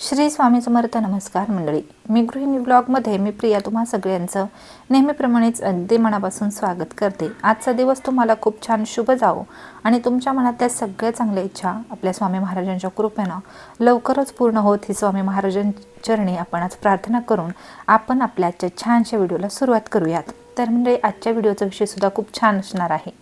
श्री स्वामी समर्थ नमस्कार मंडळी. मी गृहिणी ब्लॉगमध्ये मी प्रिया तुम्हा सगळ्यांचं नेहमीप्रमाणेच अगदी मनापासून स्वागत करते. आजचा दिवस तुम्हाला खूप छान शुभ जावो आणि तुमच्या मनातल्या सगळ्या चांगल्या इच्छा आपल्या स्वामी महाराजांच्या कृपेनं लवकरच पूर्ण होत ही स्वामी महाराजांचरणी आपण आज प्रार्थना करून आपण आपल्या आजच्या छानशा व्हिडिओला सुरुवात करूयात. तर म्हणजे आजच्या व्हिडिओचा विषयसुद्धा खूप छान असणार आहे.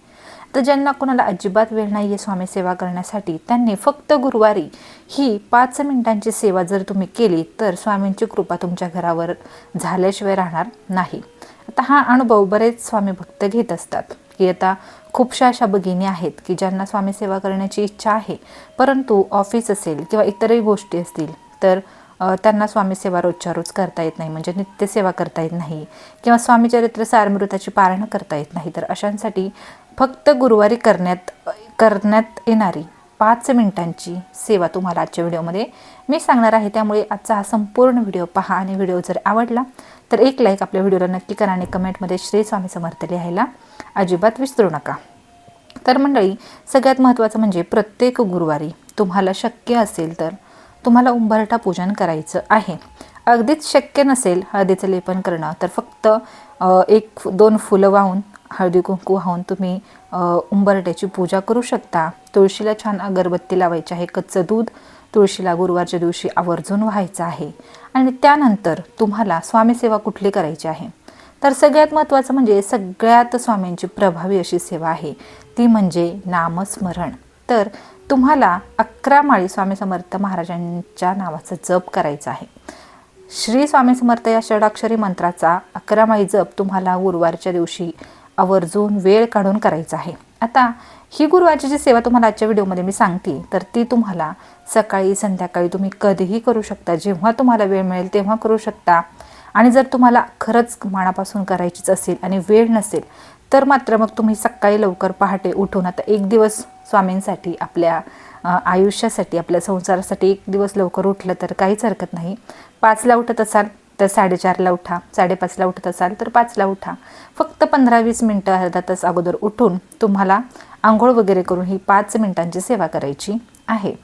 तर ज्यांना कोणाला अजिबात वेळ नाही आहे स्वामी सेवा करण्यासाठी त्यांनी फक्त गुरुवारी ही पाच मिनिटांची सेवा जर तुम्ही केली तर स्वामींची कृपा तुमच्या घरावर झाल्याशिवाय राहणार नाही. आता हा अनुभव बरेच स्वामी भक्त घेत असतात. की आता खूपशा अशा भगिनी आहेत की ज्यांना स्वामी सेवा करण्याची इच्छा आहे परंतु ऑफिस असेल किंवा इतरही गोष्टी असतील तर त्यांना स्वामी सेवा रोजच्या रोज करता येत नाही म्हणजे नित्यसेवा करता येत नाही किंवा स्वामी चरित्र सारमृताची पारणं करता येत नाही. तर अशांसाठी फक्त गुरुवारी करण्यात करण्यात येणारी पाच मिनिटांची सेवा तुम्हाला आजच्या व्हिडिओमध्ये मी सांगणार आहे. त्यामुळे आजचा हा संपूर्ण व्हिडिओ पहा आणि व्हिडिओ जर आवडला तर एक लाईक आपल्या व्हिडिओला नक्की करा आणि कमेंटमध्ये श्री स्वामी समर्थ लिहायला अजिबात विसरू नका. तर मंडळी सगळ्यात महत्त्वाचं म्हणजे प्रत्येक गुरुवारी तुम्हाला शक्य असेल तर तुम्हाला उंबरठा पूजन करायचं आहे. अगदीच शक्य नसेल हळदीचं लेपन करणं तर फक्त एक दोन फुलं वाहून हळदी कुंकू वाहून तुम्ही उंबरट्याची पूजा करू शकता. तुळशीला छान अगरबत्ती लावायची आहे कच्चं दूध तुळशीला गुरुवारच्या दिवशी आवर्जून व्हायचं आहे. आणि त्यानंतर तुम्हाला स्वामीसेवा कुठली करायची आहे? तर सगळ्यात महत्त्वाचं म्हणजे सगळ्यात स्वामींची प्रभावी अशी सेवा आहे ती म्हणजे नामस्मरण. तर तुम्हाला अकरा माळी स्वामी समर्थ महाराजांच्या नावाचा जप करायचा आहे. श्री स्वामी समर्थ या षडाक्षरी मंत्राचा अकरा माळी जप तुम्हाला गुरुवारच्या दिवशी आवर्जून वेळ काढून करायचा आहे. आता ही गुरुवारची जी सेवा तुम्हाला आजच्या व्हिडिओमध्ये मी सांगते तर ती तुम्हाला सकाळी संध्याकाळी तुम्ही कधीही करू शकता. जेव्हा तुम्हाला वेळ मिळेल तेव्हा करू शकता. आणि जर तुम्हाला खरंच मनापासून करायचीच असेल आणि वेळ नसेल तर मात्र मग तुम्ही सकाळी लवकर पहाटे उठून आता एक दिवस स्वामींसाठी आपल्या आयुष्यासाठी आपल्या संसारासाठी एक दिवस लवकर उठलं तर काहीच हरकत नाही. पाचला उठत असाल तर साडेचारला उठा साडेपाचला उठत असाल तर पाचला उठा. फक्त पंधरा वीस मिनटं अर्धा तास अगोदर उठून तुम्हाला आंघोळ वगैरे करून ही पाच मिनिटांची सेवा करायची आहे.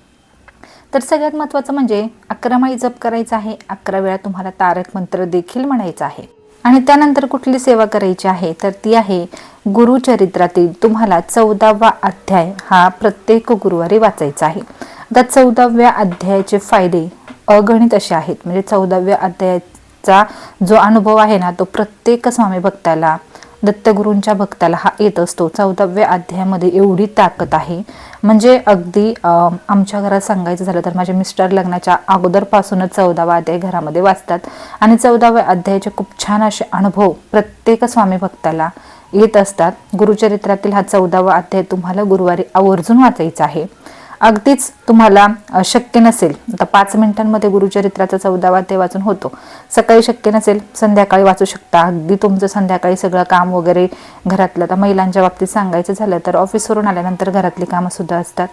तर सगळ्यात महत्त्वाचं म्हणजे अकरा माळी जप करायचा आहे. अकरा वेळा तुम्हाला तारक मंत्र देखील म्हणायचा आहे. आणि त्यानंतर कुठली सेवा करायची आहे? तर ती आहे गुरुचरित्रातील तुम्हाला चौदावा अध्याय हा प्रत्येक गुरुवारी वाचायचा आहे. आता चौदाव्या अध्यायाचे फायदे अगणित असे आहेत. म्हणजे चौदाव्या अध्यायाचा जो अनुभव आहे ना तो प्रत्येक स्वामी भक्ताला दत्तगुरूंच्या भक्ताला हा येत असतो. चौदाव्या अध्यायामध्ये एवढी ताकद आहे. म्हणजे अगदी आमच्या घरात सांगायचं झालं तर माझे मिस्टर लग्नाच्या अगोदरपासूनच चौदावा अध्याय घरामध्ये वाचतात. आणि चौदाव्या अध्यायाचे खूप छान असे अनुभव प्रत्येक स्वामी भक्ताला येत असतात. गुरुचरित्रातील हा चौदावा अध्याय तुम्हाला गुरुवारी आवर्जून वाचायचा आहे. अगदीच तुम्हाला शक्य नसेल आता पाच मिनिटांमध्ये गुरुचरित्राचा चौदावा अध्याय वाचून होतो. सकाळी शक्य नसेल संध्याकाळी वाचू शकता. अगदी तुमचं संध्याकाळी सगळं काम वगैरे घरातलं आता महिलांच्या बाबतीत सांगायचं झालं तर ऑफिसवरून आल्यानंतर घरातली कामं सुद्धा असतात.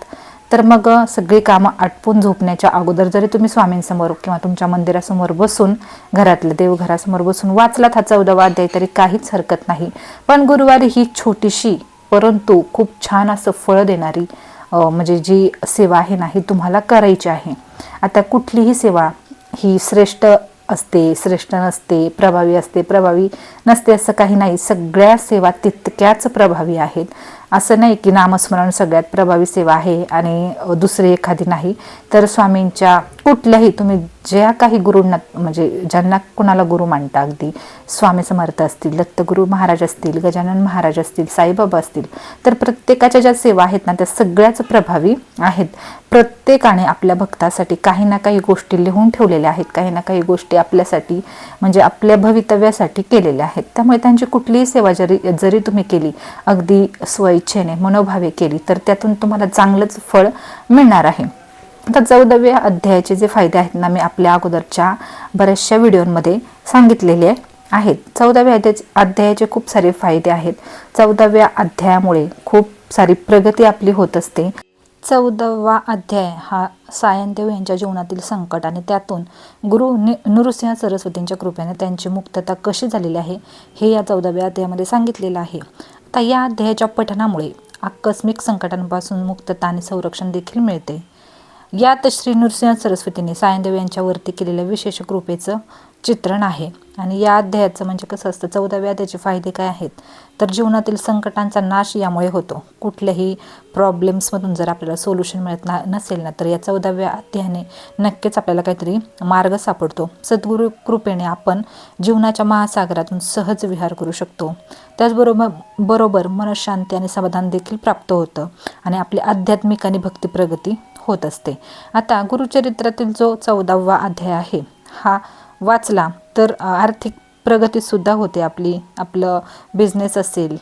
तर मग सगळी कामं आटपून झोपण्याच्या अगोदर जरी तुम्ही स्वामींसमोर किंवा तुमच्या मंदिरासमोर बसून घरातलं देवघरासमोर बसून वाचलात हा चौदावा अध्याय तरी काहीच हरकत नाही. पण गुरुवारी ही छोटीशी परंतु खूप छान असं फळ देणारी म्हणजे जी सेवा आहे ना ही तुम्हाला करायची आहे. आता कुठलीही सेवा ही श्रेष्ठ असते श्रेष्ठ नसते प्रभावी असते प्रभावी नसते असं काही नाही. सगळ्या सेवा तितक्याच प्रभावी आहेत. असं नाही की नामस्मरण सगळ्यात प्रभावी सेवा आहे आणि दुसरी एखादी नाही. तर स्वामींच्या कुठल्याही तुम्ही ज्या काही गुरूंना म्हणजे ज्यांना कुणाला गुरु मानता अगदी स्वामी समर्थ असतील दत्तगुरू महाराज असतील गजानन महाराज असतील साईबाबा असतील तर प्रत्येकाच्या ज्या सेवा आहेत ना त्या सगळ्याच प्रभावी आहेत. प्रत्येकाने आपल्या भक्तासाठी काही ना काही गोष्टी लिहून ठेवलेल्या आहेत. काही ना काही गोष्टी आपल्यासाठी म्हणजे आपल्या भवितव्यासाठी केलेल्या आहेत. त्यामुळे त्यांची कुठलीही सेवा जरी जरी तुम्ही केली अगदी स्वइच्छेने मनोभावे केली तर त्यातून तुम्हाला चांगलंच फळ मिळणार आहे. आता चौदाव्या अध्यायाचे जे फायदे आहेत ना मी आपल्या अगोदरच्या बऱ्याचशा व्हिडिओमध्ये सांगितलेले आहेत. चौदाव्या अध्याय अध्यायाचे खूप सारे फायदे आहेत. चौदाव्या अध्यायामुळे खूप सारी प्रगती आपली होत असते. चौदावा अध्याय हा सायनदेव यांच्या जीवनातील संकट आणि त्यातून गुरु नि नृसिंह सरस्वतींच्या कृपेने त्यांची मुक्तता कशी झालेली आहे हे या चौदाव्या अध्यायामध्ये सांगितलेलं आहे. आता या अध्यायाच्या पठणामुळे आकस्मिक संकटांपासून मुक्तता आणि संरक्षण देखील मिळते. यात श्री नृसिंह सरस्वतीने सायंदेव यांच्यावरती केलेल्या विशेष कृपेचं चित्रण आहे. आणि या अध्यायाचं म्हणजे कसं असतं? चौदाव्या अध्यायाचे फायदे काय आहेत? तर जीवनातील संकटांचा नाश यामुळे होतो. कुठल्याही प्रॉब्लेम्समधून जर आपल्याला सोल्युशन मिळत ना नसेल ना तर या चौदाव्या अध्यायाने नक्कीच आपल्याला काहीतरी मार्ग सापडतो. सद्गुरू कृपेने आपण जीवनाच्या महासागरातून सहज विहार करू शकतो. त्याचबरोबर बरोबर मनशांती आणि समाधान देखील प्राप्त होतं. आणि आपली आध्यात्मिक आणि भक्ती प्रगती होत असते. आता गुरुचरित्रातील जो चौदावा अध्याय आहे हा वाचला तर आर्थिक प्रगतीसुद्धा होते आपली. आपलं बिझनेस असेल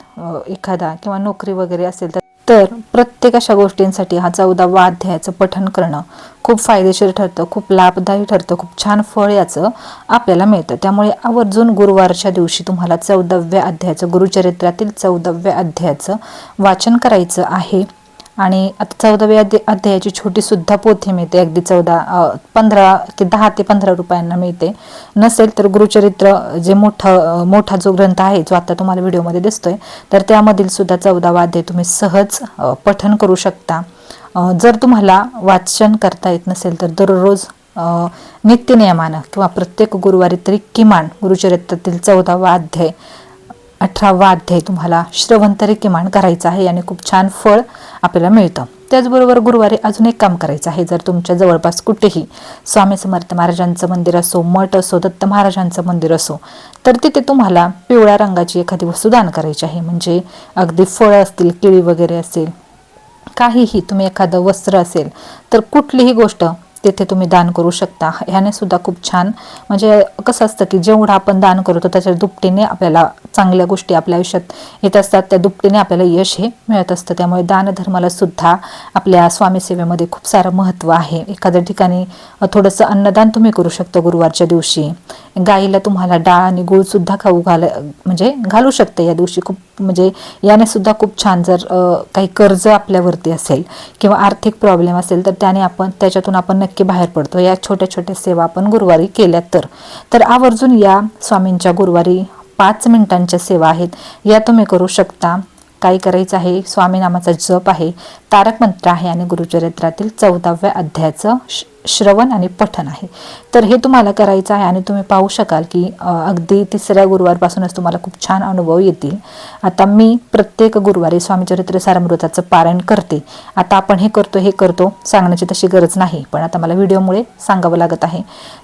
एखादा किंवा नोकरी वगैरे असेल तर. तर प्रत्येक अशा गोष्टींसाठी हा चौदावा अध्यायाचं पठण करणं खूप फायदेशीर ठरतं खूप लाभदायी ठरतं खूप छान फळ याचं आपल्याला मिळतं. त्यामुळे आवर्जून गुरुवारच्या दिवशी तुम्हाला चौदाव्या अध्यायाचं गुरुचरित्रातील चौदाव्या अध्यायाचं वाचन करायचं आहे. आणि आता चौदाव्या अध्यायाची छोटी सुद्धा पोथी मिळते. अगदी चौदा पंधरा ते दहा ते पंधरा रुपयांना मिळते. नसेल तर गुरुचरित्र जे मोठं मोठा जो ग्रंथ आहे जो आता तुम्हाला व्हिडिओमध्ये दिसतोय तर त्यामधील सुद्धा चौदावा अध्याय तुम्ही सहज पठन करू शकता. जर तुम्हाला वाचन करता येत नसेल तर दररोज नित्यनियमानं किंवा प्रत्येक गुरुवारी तरी किमान गुरुचरित्रातील चौदावा अध्याय अठरावा अध्याय तुम्हाला श्रवण तरी किमान करायचं आहे. आणि खूप छान फळ आपल्याला मिळतं. त्याचबरोबर गुरुवारी अजून एक काम करायचं आहे. जर तुमच्या जवळपास कुठेही स्वामी समर्थ महाराजांचं मंदिर असो मठ असो दत्त महाराजांचं मंदिर असो तर तिथे तुम्हाला पिवळ्या रंगाची एखादी वस्तू दान करायची आहे. म्हणजे अगदी फळं असतील केळी वगैरे असेल काहीही तुम्ही एखादं वस्त्र असेल तर कुठलीही गोष्ट तिथे तुम्ही दान करू शकता. ह्याने सुद्धा खूप छान. म्हणजे कसं असतं की जेवढं आपण दान करतो त्याच्या दुपटीने आपल्याला चांगल्या गोष्टी आपल्या आयुष्यात येत असतात. त्या दुपटीने आपल्याला यश हे मिळत असतं. त्यामुळे दानधर्माला सुद्धा आपल्या स्वामी सेवेमध्ये खूप सारं महत्त्व आहे. एखाद्या ठिकाणी थोडंसं अन्नदान तुम्ही करू शकता गुरुवारच्या दिवशी. गाईला तुम्हाला डाळ आणि गूळ सुद्धा खाऊ घाल म्हणजे घालू शकते या दिवशी. खूप म्हणजे याने सुद्धा खूप छान जर काही कर्ज आपल्यावरती असेल किंवा आर्थिक प्रॉब्लेम असेल तर त्याने आपण त्याच्यातून आपण नक्की बाहेर पडतो. या छोट्या छोट्या सेवा आपण गुरुवारी केल्या तर. तर आवर्जून या स्वामींच्या गुरुवारी पाच मिनिटांच्या सेवा आहेत. या तुम्ही करू शकता. काय करायचं आहे? स्वामी नामाचा जप आहे. तारक मंत्र आहे आणि गुरुचरित्रातील चौदाव्या अध्यायाचं श्रवण आणि पठन आहे. तर हे तुम्हाला करायचं आहे आणि तुम्ही पाहू शकाल की अगदी तिसऱ्या गुरुवारपासूनच तुम्हाला खूप छान अनुभव येतील. आता मी प्रत्येक गुरुवारी स्वामीचरित्र सारामृताचं पारायण करते. आता आपण हे करतो हे करतो सांगण्याची तशी गरज नाही पण आता मला व्हिडिओमुळे सांगावं लागत आहे.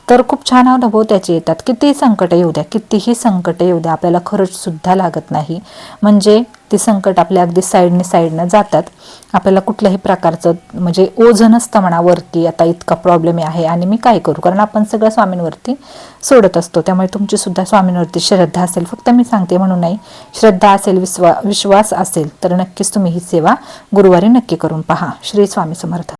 तर खूप छान अनुभव त्याचे येतात. कितीही संकटं येऊ द्या कितीही संकटं येऊ द्या आपल्याला खरंच सुद्धा लागत नाही. म्हणजे ते संकट आपल्या अगदी साईडने साईडनं जातात. आपल्याला कुठल्याही प्रकारचं म्हणजे ओझं नसतं मनावरती आता इतका प्रॉब्लेम आहे आणि मी काय करू? कारण आपण सगळं स्वामींवरती सोडत असतो. त्यामुळे तुमची सुद्धा स्वामींवरती श्रद्धा असेल. फक्त मी सांगते म्हणून नाही. श्रद्धा असेल विश्वा विश्वास असेल तर नक्कीच तुम्ही ही सेवा गुरुवारी नक्की करून पहा. श्री स्वामी समर्थ.